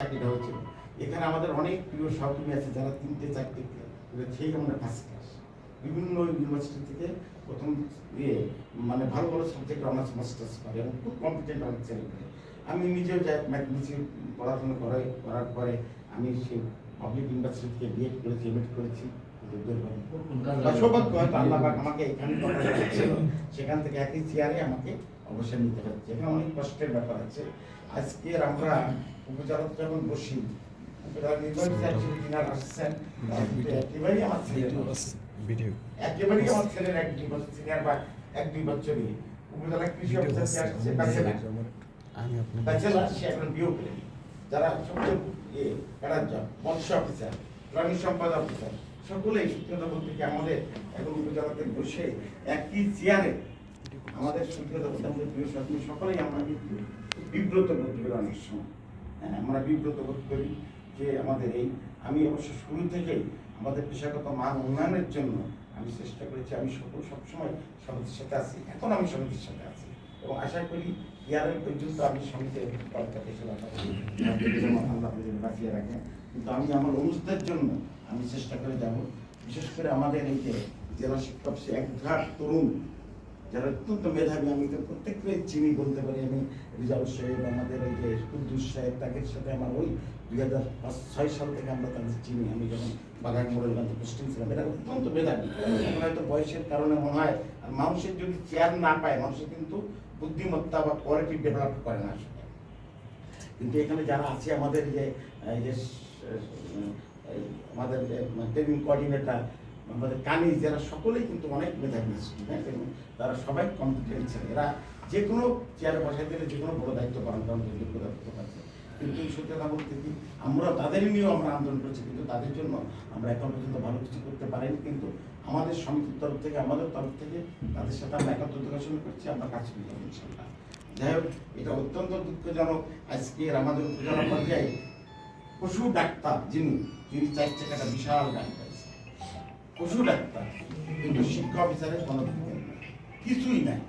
চাকরিটা হয়েছিল। এখানে আমাদের অনেক প্রিয় সহকর্মী আছে যারা তিনটে চারটে সেই আমরা ফার্স্ট ক্লাস বিভিন্ন ইউনিভার্সিটি থেকে প্রথম ইয়ে মানে ভালো ভালো সাবজেক্ট অনার্স মাস্টার্স করে এবং খুব কম্পিটেন্ট অনেক ছেলে করে আমি নিজেও যাই ম্যাথমেটিক্সে পড়াশোনা করে করার পরে আমি সেই পাবলিক ইউনিভার্সিটি থেকে বিএড করেছি এমএড করেছি। সৌভাগ্য হয়তো আল্লাহ আমাকে এখানে সেখান থেকে একই চেয়ারে আমাকে অবসর নিতে হচ্ছে। এখানে অনেক কষ্টের ব্যাপার আছে। আজকে আমরা উপজেলাতে যখন বসি উপজেলা নির্বাহী হিসেবে আসছেন একেবারেই আমার একেবারেই ছেলের এক দুই বছর সিনিয়র বা এক দুই বছরই উপজেলা কৃষি অফিসার যে আসছে ব্যাচেলার। আমি আপনাকে ব্যাচেলার সে এখন বিয়ে করে যারা সবচেয়ে ইয়ে মৎস্য অফিসার প্রাণী সম্পদ অফিসার সকলেই সত্যি কথা বলতে কি আমাদের এখন উপজেলাতে বসে একই চেয়ারে আমাদের সত্যি সকলেই আমরা কিন্তু বিব্রত বোধ করি অনেক সময়। হ্যাঁ আমরা বিব্রত বোধ করি যে আমাদের এই, আমি অবশ্য শুরু থেকেই আমাদের পেশাগত মান উন্নয়নের জন্য আমি চেষ্টা করেছি, আমি সকল, সবসময় সমিতির সাথে আছি। এখন আমি সমিতির সাথে আছি এবং আশা করি ইয়ারের পর্যন্ত আমি সমিতির পরীক্ষা হিসেবে আল্লাহ বাঁচিয়ে রাখেন কিন্তু আমি আমার অনুষ্ঠের জন্য আমি চেষ্টা করে যাব। বিশেষ করে আমাদের এই যে জেলা শিক্ষক সে একঘাট তরুণ যারা অত্যন্ত মেধাবী, আমি তো প্রত্যেককে চিনি বলতে পারি, আমি রিজাল সাহেব, আমাদের এই যে কুদ্দুস সাহেব, তাদের সাথে আমার ওই দুই হাজার পাঁচ ছয় সাল থেকে আমরা তাদের চিনি। আমি যখন বাগান মোড়েলগঞ্জে পোস্টিং ছিলাম, এরা অত্যন্ত মেধাবী। এখন হয়তো বয়সের কারণে মনে হয়, আর মানুষের যদি চেয়ার না পায় মানুষের কিন্তু বুদ্ধিমত্তা বা কোয়ালিটি ডেভেলপ করে না কিন্তু এখানে যারা আছে, আমাদের যে আমাদের যে ট্রেনিং কোঅর্ডিনেটর আমাদের কানিজ যারা সকলেই কিন্তু অনেক মেধাবী স্টুডেন্ট এবং তারা সবাই কম্পিটেন্ট ছেলে এরা যে কোনো চেয়ারে বসাই দিলে যে কোনো বড় দায়িত্ব পালন করার যোগ্যতা করতে পারছে। কিন্তু সত্যি কথা বলতে কি আমরা তাদের নিয়েও আমরা আন্দোলন করছি, কিন্তু তাদের জন্য আমরা এখন পর্যন্ত ভালো কিছু করতে পারিনি। কিন্তু আমাদের সমিতির তরফ থেকে, আমাদের তরফ থেকে তাদের সাথে আমরা একাত্র দেখাশোনা করছি, আমরা কাজ করি ইনশাল্লাহ। যাই হোক, এটা অত্যন্ত দুঃখজনক। আজকের আমাদের উপজেলা পর্যায়ে পশু ডাক্তার যিনি, তিনি চার চাকাটা বিশাল পাইছে পশু ডাক্তার, কিন্তু শিক্ষা অফিসারের কোনো কিছুই নাই।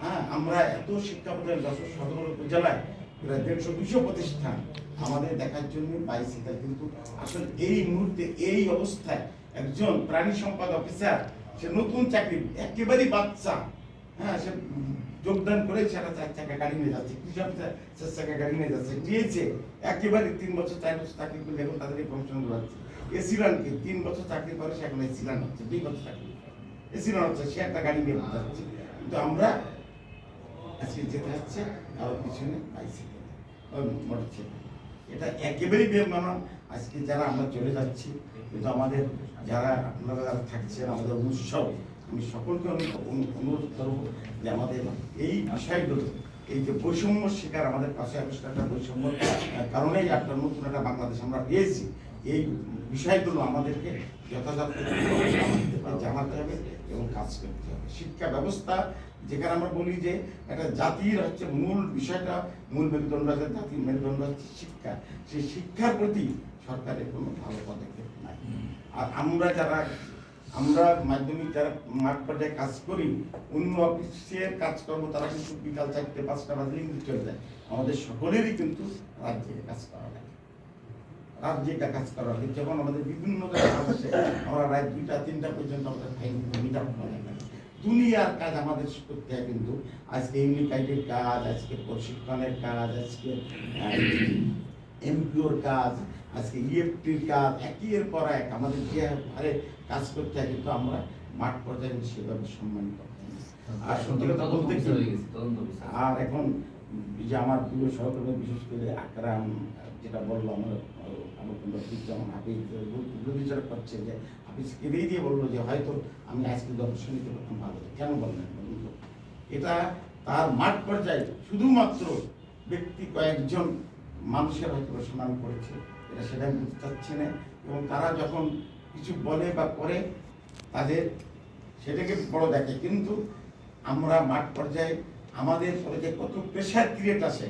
হ্যাঁ আমরা এত শিক্ষা প্রতিষ্ঠান, যশোর সদর উপজেলায় প্রায় দেড়শো, দুশো প্রতিষ্ঠান আমাদের দেখার জন্য বাইসিকেল কিন্তু আসলে এই মুহূর্তে, এই অবস্থায় একজন প্রাণী সম্পদ অফিসার, সে নতুন চাকরি, একেবারেই বাচ্চা হ্যাঁ সে যোগদান করে সেটা চার চাকা গাড়ি নিয়ে যাচ্ছে, কৃষি অফিসার চার চাকা গাড়ি নিয়ে যাচ্ছে, দিয়েছে একেবারে তিন বছর, চার বছর চাকরি করলে এখন তাদের এই প্রমোশন হচ্ছে এসিলানকে তিন বছর চাকরি করে সে এখন এসিলান হচ্ছে, দুই বছর চাকরি এসিলান হচ্ছে, সে একটা গাড়ি নিয়ে যাচ্ছে? কিন্তু আমরা আজকে যেতে হচ্ছে আর পিছনে বাইসাইকেল মোটরসাইকেল এটা একেবারেই বেমানান। আজকে যারা আমরা চলে যাচ্ছি, কিন্তু আমাদের যারা আপনারা যারা থাকছেন, আমাদের উৎসব, আমি সকলকে অনু- অনুরোধ করব যে আমাদের এই বিষয়গুলো এই যে বৈষম্য শিকার আমাদের পাশে একটা বৈষম্য কারণেই একটা নতুন একটা বাংলাদেশ আমরা পেয়েছি। এই বিষয়গুলো আমাদেরকে যথাযথ জানাতে হবে এবং কাজ করতে হবে। শিক্ষা ব্যবস্থা, যেখানে আমরা বলি যে একটা জাতির হচ্ছে মূল বিষয়টা, মূল মেরুদণ্ড আছে জাতির মেরুদণ্ড হচ্ছে শিক্ষা। সেই শিক্ষার প্রতি সরকারের কোনো ভালো পদক্ষেপ নাই। আর আমরা যারা আমরা মাধ্যমিক যারা মাঠ পর্যায়ে কাজ করি, অন্য অফিসের কাজ করব তারা কিন্তু বিকাল চারটে, পাঁচটা বাজলে কিন্তু চলে যায়। আমাদের সকলেরই কিন্তু রাজ্যে কাজ করা লাগে। রাজ্যে কাজ করা লাগে। যখন আমাদের বিভিন্ন কাজ আছে আমরা রাত দুইটা, তিনটা পর্যন্ত আমাদের মিট আপ করা লাগে দুনিয়ার কাজ আমাদের করতে হয় কিন্তু। আজকে ইউনিকাইডের কাজ, আজকে প্রশিক্ষণের কাজ, আজকে এমপিওর কাজ আজকে ইএফটির কাজ একই এর পর এক আমাদের যে হারে কাজ করতে হয় কিন্তু আমরা মাঠ পর্যায়ে সেভাবে সম্মানিত। আর সত্যি কথা বলতে আর এখন যে আমার প্রিয় সহকর্মী বিশেষ করে আকরাম যেটা বলল আমার আমার যেমন হাফিজ বিবেচনা করছে যে হাফিজ কেঁদেই দিয়ে বলল যে হয়তো আমি আজকে দর্শন ভালো কেন বললেন এটা তার মাঠ পর্যায়ে শুধুমাত্র ব্যক্তি কয়েকজন মানুষের হয়তো সুনাম করেছে, এটা সেটা আমি বুঝতে পারছি না। এবং তারা যখন কিছু বলে বা করে, তাদের সেটাকে বড় দেখে। কিন্তু আমরা মাঠ পর্যায়ে আমাদের ফলে যে কত প্রেশার ক্রিয়েট আসে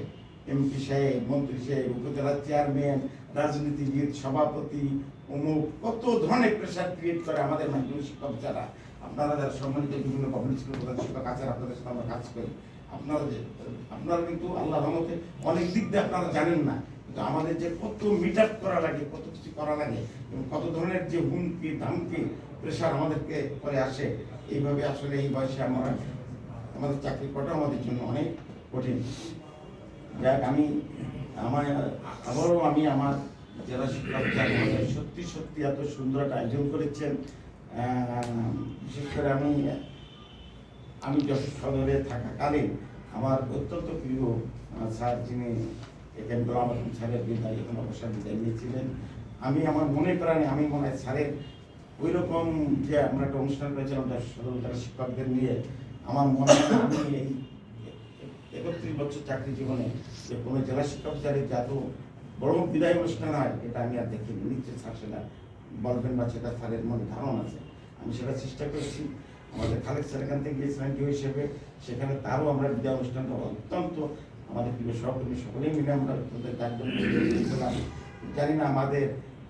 এমপি সাহেব, মন্ত্রী সাহেব উপজেলার চেয়ারম্যান রাজনীতিবিদ, সভাপতি, অমুক, কত ধরনের প্রেশার ক্রিয়েট করে আমাদের মাধ্যমিক শিক্ষক যারা। আপনারা যারা সম্মানিত বিভিন্ন পাবলিক স্কুল প্রধান শিক্ষক আছেন, আপনাদের সাথে আমরা কাজ করি। আপনারা যে আপনারা কিন্তু আল্লাহ রহমতে অনেক দিক দিয়ে আপনারা জানেন না, কিন্তু আমাদের যে কত মিট করা লাগে, কত কিছু করা লাগে, এবং কত ধরনের যে হুমকি, ধামকি প্রেশার আমাদেরকে করে আসে, এইভাবে আসলে এই বয়সে আমরা আমাদের চাকরি করাটা আমাদের জন্য অনেক কঠিন। যাক, আমি আমার, আবারও আমি আমার যারা সত্যি সত্যি এত সুন্দর একটা আয়োজন করেছেন। বিশেষ করে আমি আমি যশোর সদরে থাকাকালীন আমার অত্যন্ত প্রিয় স্যার যিনি এখানে গোলাম স্যারের বিদায় এখন অবসর বিদায় নিয়েছিলেন, আমি আমার মনে প্রাণে, আমি মনে হয় স্যারের ওই রকম যে আমরা একটা অনুষ্ঠান সদর যারা শিক্ষকদের নিয়ে, আমার মনে হয় আমি এই একত্রিশ বছর চাকরি জীবনে যে কোনো জেলা শিক্ষক স্যারের যে এত বড় বিদায় অনুষ্ঠান হয়, এটা আমি আর দেখিনি। নিশ্চয় স্যার সেটা বলবেন বা সেটা স্যারের মনে ধারণ আছে। আমি সেটা চেষ্টা করেছি। আমাদের খালেদ স্যার এখান থেকে গিয়েছিলেন কেউ হিসেবে। সেখানে তারও আমরা বিদায় অনুষ্ঠানটা অত্যন্ত আমাদের প্রিয় সহকর্মী সকলেই মিলে আমরা করেছিলাম জানি না আমাদের,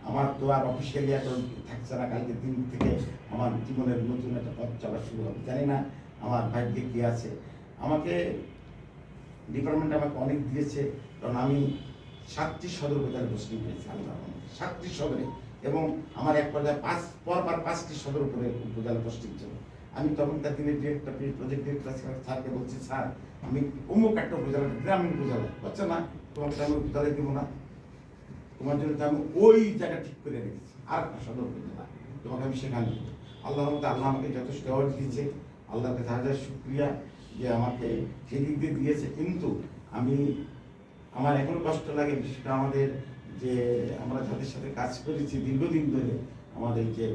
আমার তো আর অফিসিয়ালি এখন থাকছে না, কালকে দিন থেকে আমার জীবনের নতুন একটা পথ চলা শুরু হবে। জানি না আমার ভাগ্যে কী আছে। আমাকে ডিপার্টমেন্ট আমাকে অনেক দিয়েছে, কারণ আমি সাতটি সদর উপজেলা পোস্টিং পেয়েছি আল্লাহ সাতটি সদরে এবং আমার এক পর্যায়ে পাঁচ, পরপর পাঁচটি সদর উপরে উপজেলা পোস্টিং ছিল। আমি তখনকার দিনে ডিরেক্টর প্রজেক্ট ডিরেক্টর স্যারকে বলছি, স্যার, আমি অমুক একটা উপজেলা গ্রামীণ উপজেলা বলছে না, তোমাকে তো আমি উপজেলায় দেবো না। তোমার জন্য তো আমি ওই জায়গা ঠিক করে রেখেছি আর একটা সদর উপজেলা তোমাকে আমি সেখানে আল্লাহ আল্লাহ আমাকে যথেষ্ট অ্যাওয়ার্ড দিয়েছে। আল্লাহর কাছে হাজার শুক্রিয়া যে আমাকে সেই দিক দিয়ে দিয়েছে। কিন্তু আমি, আমার এখনও কষ্ট লাগে, বিশেষ করে আমাদের যে আমরা যাদের সাথে কাজ করেছি দীর্ঘদিন ধরে, আমাদের যে